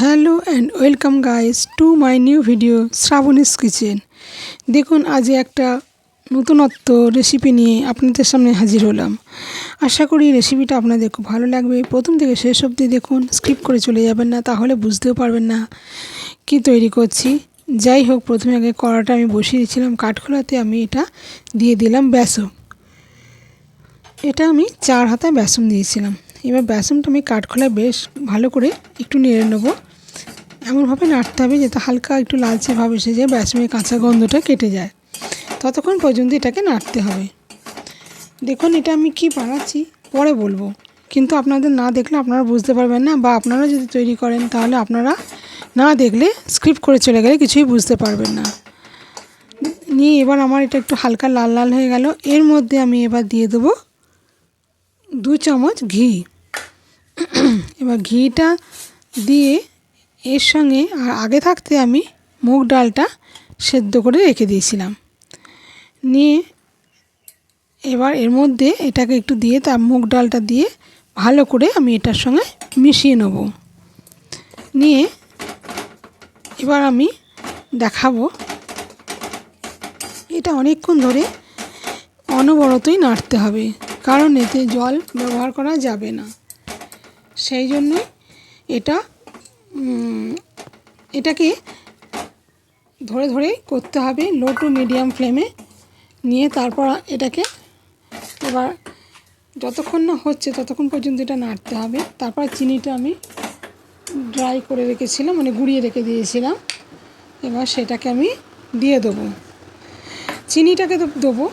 Hello and welcome guys to my new video Shrabani's kitchen. দেখুন, আজ একটা নতুনত্ব রেসিপি নিয়ে আপনাদের সামনে হাজির হলাম। আশা করি রেসিপিটা আপনাদের খুব ভালো লাগবে। প্রথম থেকে শেষ অবধি দেখুন স্কিপ করে চলে যাবেন না, তাহলে বুঝতেও পারবেন না কি তৈরি করছি। যাই হোক, প্রথমে আগে কড়াটা আমি বসিয়ে দিয়েছিলাম কাঠখোলাতে আমি এটা দিয়ে দিলাম বেসন। এটা আমি চার হাতা বেসন দিয়েছিলাম। এবার বেসনটা আমি কাঠখোলায় বেশ ভালো করে একটু নেড়ে নেব। এমনভাবে নাড়তে হবে যাতে হালকা একটু লালচে ভাব এসে যায় বেসনের কাঁচা গন্ধটা কেটে যায়। ততক্ষণ পর্যন্ত এটাকে নাড়তে হবে। দেখুন, এটা আমি কি বানাচ্ছি, পরে বলব। কিন্তু আপনাদের না দেখলে আপনারা বুঝতে পারবেন না, বা আপনারা যদি তৈরি করেন, তাহলে আপনারা না দেখলে স্ক্রিপ্ট করে চলে গেলে কিছুই বুঝতে পারবেন না। নিয়ে এবার আমার এটা একটু হালকা লাল লাল হয়ে গেল। এর মধ্যে আমি এবার দিয়ে দেবো দু চামচ ঘি। এবার ঘিটা দিয়ে এর সঙ্গে আর আগে থাকতে আমি মুগ ডালটা সেদ্ধ করে রেখে দিয়েছিলাম। নিয়ে এবার এর মধ্যে এটাকে একটু দিয়ে তার মুগ ডালটা দিয়ে ভালো করে আমি এটার সঙ্গে মিশিয়ে নেব। নিয়ে এবার আমি দেখাবো। এটা অনেকক্ষণ ধরে অনবরতই নাড়তে হবে, কারণ এতে জল ব্যবহার করা যাবে না। সেই জন্যই এটা এটাকে ধরে ধরে করতে হবে লো টু মিডিয়াম ফ্লেমে নিয়ে তারপর এটাকে এবার যতক্ষণ না হচ্ছে ততক্ষণ পর্যন্ত এটা নাড়তে হবে। তারপর চিনিটা আমি ড্রাই করে রেখেছিলাম মানে গুঁড়িয়ে রেখে দিয়েছিলাম। এবার সেটাকে আমি দিয়ে দেবো। চিনিটাকে দেবো।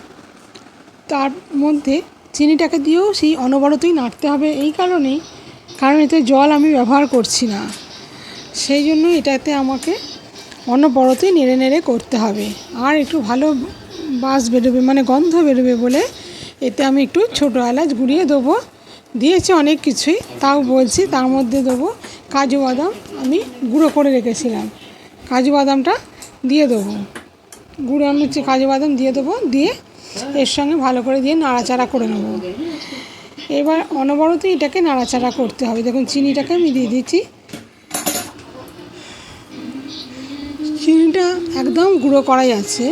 তার মধ্যে চিনিটাকে দিয়েও সেই অনবরতই নাড়তে হবে। এই কারণেই, কারণ এতে জল আমি ব্যবহার করছি না। সেই জন্য এটাতে আমাকে অনবরতই নেড়ে নেড়ে করতে হবে। আর একটু ভালো বাস বেরোবে মানে গন্ধ বেরোবে বলে এতে আমি একটু ছোটো এলাচ গুঁড়িয়ে দেবো। দিয়েছি অনেক কিছুই, তাও বলছি তার মধ্যে দেবো কাজু বাদাম আমি গুঁড়ো করে রেখেছিলাম। কাজু বাদামটা দিয়ে দেবো। গুঁড়ো আমি হচ্ছে কাজু বাদাম দিয়ে দেবো, দিয়ে এর সঙ্গে ভালো করে দিয়ে নাড়াচাড়া করে নেব। এবার অনবরত এটাকে নাড়াচাড়া করতে হবে। দেখুন, চিনিটাকে আমি দিয়ে দিচ্ছি চিনিটা একদম গুঁড়ো করাই আছে।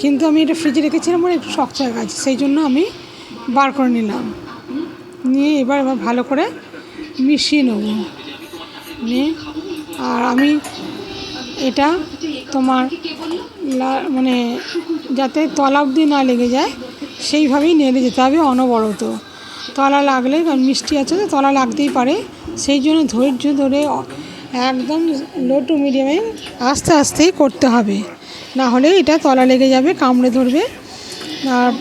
কিন্তু আমি এটা ফ্রিজে রেখেছিলাম বলে একটু শক্ত হয়ে গেছে, সেই জন্য আমি বার করে নিলাম। নিয়ে এবার এবার ভালো করে মিশিয়ে নেব। নিয়ে আর আমি এটা তোমার মানে যাতে তলা অবধি না লেগে যায়, সেইভাবেই নেড়ে যেতে হবে অনবরত। তলা লাগলে কারণ মিষ্টি আছে তো তলা লাগতেই পারে, সেই জন্য ধৈর্য ধরে একদম লো টু মিডিয়ামে আস্তে আস্তেই করতে হবে। না হলে এটা তলা লেগে যাবে, কামড়ে ধরবে। আর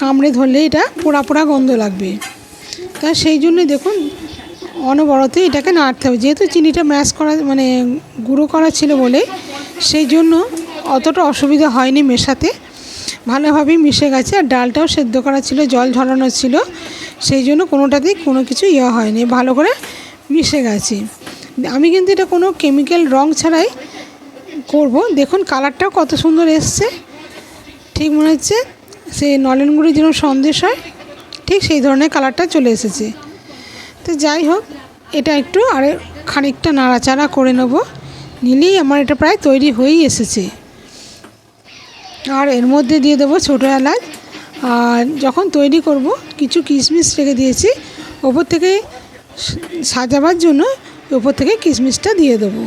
কামড়ে ধরলে এটা পোড়া পোড়া গন্ধ লাগবে। তা সেই জন্যই দেখুন, অনবরতে এটাকে নাড়তে হবে। যেহেতু চিনিটা ম্যাশ করা মানে গুঁড়ো করা ছিল বলে, সেই জন্য অতটা অসুবিধা হয়নি মেশাতে। ভালোভাবেই মিশে গেছে আর ডালটাও সেদ্ধ করা ছিল, জল ঝরানো ছিল। সেই জন্য কোনোটাতেই কোনো কিছু ইয়ে হয়নি। ভালো করে মিশে গেছে। আমি কিন্তু এটা কোনো কেমিক্যাল রং ছাড়াই করব। দেখুন কালারটাও কত সুন্দর এসছে। ঠিক মনে হচ্ছে সেই নলেন গুঁড়ির যেরকম সন্দেশ হয়, ঠিক সেই ধরনের কালারটা চলে এসেছে। তো যাই হোক, এটা একটু আর খানিকটা নাড়াচাড়া করে নেব। নিলেই আমার এটা প্রায় তৈরি হয়েই এসেছে। আর এর মধ্যে দিয়ে দেবো ছোটো এলাচ। আর যখন তৈরি করব, কিছু কিশমিশ রেখে দিয়েছি। ওপর থেকে সাজাবার জন্য ওপর থেকে কিশমিশটা দিয়ে দেবো।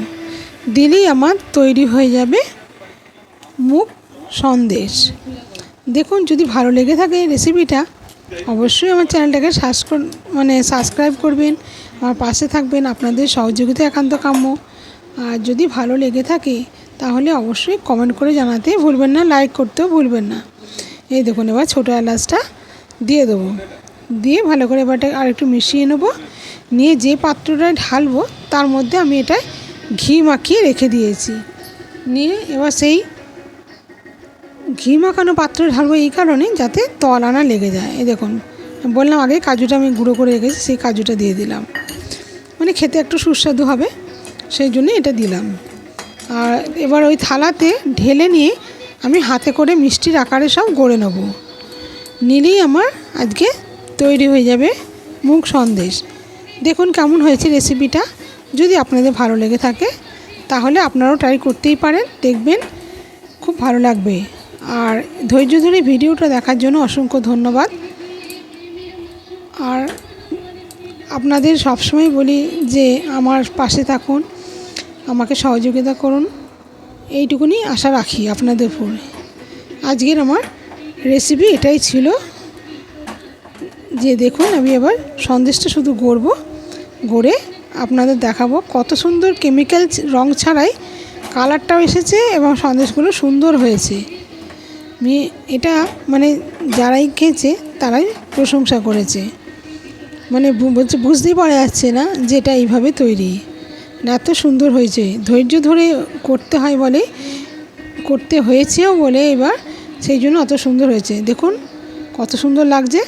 দিলেই আমার তৈরি হয়ে যাবে মুখ সন্দেশ। দেখুন, যদি ভালো লেগে থাকে রেসিপিটা অবশ্যই আমার চ্যানেলটাকে মানে সাবস্ক্রাইব করবেন, আমার পাশে থাকবেন আপনাদের সহযোগিতা একান্ত কাম্য। আর যদি ভালো লেগে থাকে, তাহলে অবশ্যই কমেন্ট করে জানাতে ভুলবেন না লাইক করতেও ভুলবেন না। এই দেখুন, এবার ছোটো এলাচটা দিয়ে দেবো। দিয়ে ভালো করে এবারটা আর একটু মিশিয়ে নেব। নিয়ে যে পাত্রটায় ঢালবো, তার মধ্যে আমি এটায় ঘি মাখিয়ে রেখে দিয়েছি। নিয়ে এবার সেই ঘি মাখানো পাত্রে ঢালবো এই কারণে যাতে তল আনা লেগে যায়। এই দেখুন, বললাম আগে কাজুটা আমি গুঁড়ো করে রেখেছি, সেই কাজুটা দিয়ে দিলাম। মানে খেতে একটু সুস্বাদু হবে, সেই জন্য এটা দিলাম। আর এবার ওই থালাতে ঢেলে নিয়ে আমি হাতে করে মিষ্টির আকারে সব গড়ে নেব। নিলেই আমার আজকে তৈরি হয়ে যাবে মুখ সন্দেশ। দেখুন কেমন হয়েছে রেসিপিটা যদি আপনাদের ভালো লেগে থাকে, তাহলে আপনারাও ট্রাই করতেই পারেন, দেখবেন খুব ভালো লাগবে। আর ধৈর্য ধরে ভিডিওটা দেখার জন্য অসংখ্য ধন্যবাদ। আর আপনাদের সবসময় বলি যে, আমার পাশে থাকুন, আমাকে সহযোগিতা করুন। এইটুকুনি আশা রাখি আপনাদের উপরে। আজকের আমার রেসিপি এটাই ছিল। যে দেখুন, আমি এবার সন্দেশটা শুধু গড়ব। গড়ে আপনাদের দেখাবো কত সুন্দর কেমিক্যাল রং ছাড়াই কালারটাও এসেছে এবং সন্দেশগুলো সুন্দর হয়েছে। এটা মানে যারাই খেয়েছে তারাই প্রশংসা করেছে। মানে বলছে বুঝতেই পারা যাচ্ছে না যে এটা এইভাবে তৈরি। না, এত সুন্দর হয়েছে। ধৈর্য ধরে করতে হয় বলে, করতে হয়েছেও বলে এবার, সেই জন্য অত সুন্দর হয়েছে। দেখুন কত সুন্দর লাগছে।